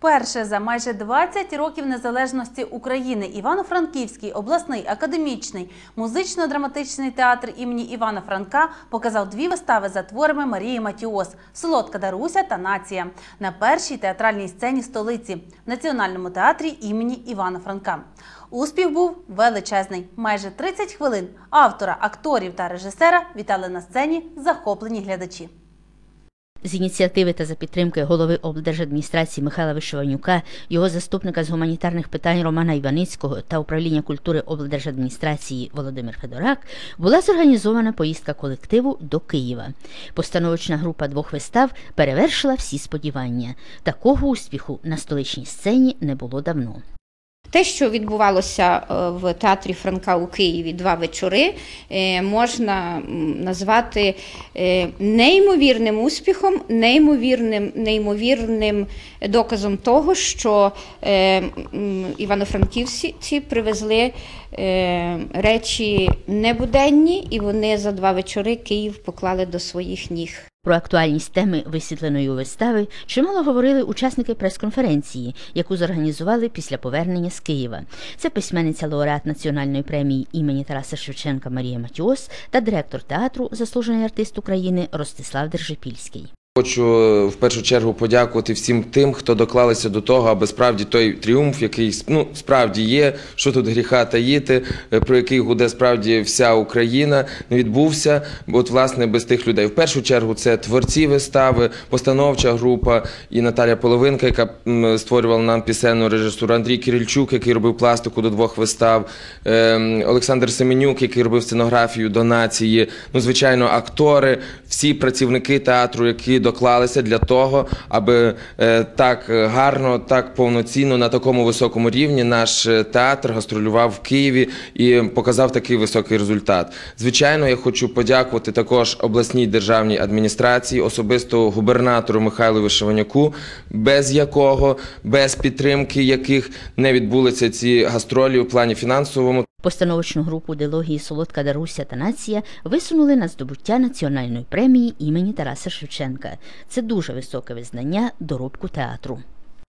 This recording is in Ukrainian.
Вперше за майже 20 років незалежності України Івано-Франківський обласний академічний музично-драматичний театр імені Івана Франка показав дві вистави за творами Марії Матіос Солодка Даруся та Нація на першій театральній сцені столиці в Національному театрі імені Івана Франка. Успіх був величезний. Майже 30 хвилин автора, акторів та режисера вітали на сцені захоплені глядачі. З ініціативи та за підтримки голови облдержадміністрації Михайла Вишиванюка, його заступника з гуманітарних питань Романа Іваницького та управління культури облдержадміністрації Володимир Федорак була зорганізована поїздка колективу до Києва. Постановочна група двох вистав перевершила всі сподівання. Такого успіху на столичній сцені не було давно. Те, що відбувалося е, в театрі Франка у Києві два вечори, е, можна назвати е, неймовірним успіхом, неймовірним, неймовірним доказом того, що івано-франківці привезли речі небуденні, і вони за два вечори Київ поклали до своїх ніг. Про актуальність теми висвітленої вистави чимало говорили учасники прес-конференції, яку зорганізували після повернення з Києва. Це письменниця лауреат національної премії імені Тараса Шевченка Марія Матіос та директор театру, заслужений артист України Ростислав Держипільський. Хочу е, в першу чергу подякувати всім тим, хто доклалися до того, аби справді той тріумф, який ну справді є, що тут гріха таїти, е, про який гуде справді вся Україна, не відбувся. От власне без тих людей. В першу чергу це творці вистави, постановча група і Наталя Половинка, яка створювала нам пісенну режисуру, Андрій Кирильчук, який робив пластику до двох вистав, ем, Олександр Семенюк, який робив сценографію до нації. Ну, звичайно, актори, всі працівники театру, які доклалися для того, аби е, так гарно, так повноцінно на такому високому рівні наш е, театр гастролював в Києві і показав такий високий результат. Звичайно, я хочу подякувати також обласній державній адміністрації, особисто губернатору Михайлу Вишиванюку, без якого, без підтримки яких не відбулися ці гастролі у плані фінансовому. Постановочну групу дилогії Солодка Даруся та Нація висунули на здобуття національної премії імені Тараса Шевченка. Це дуже високе визнання доробку театру.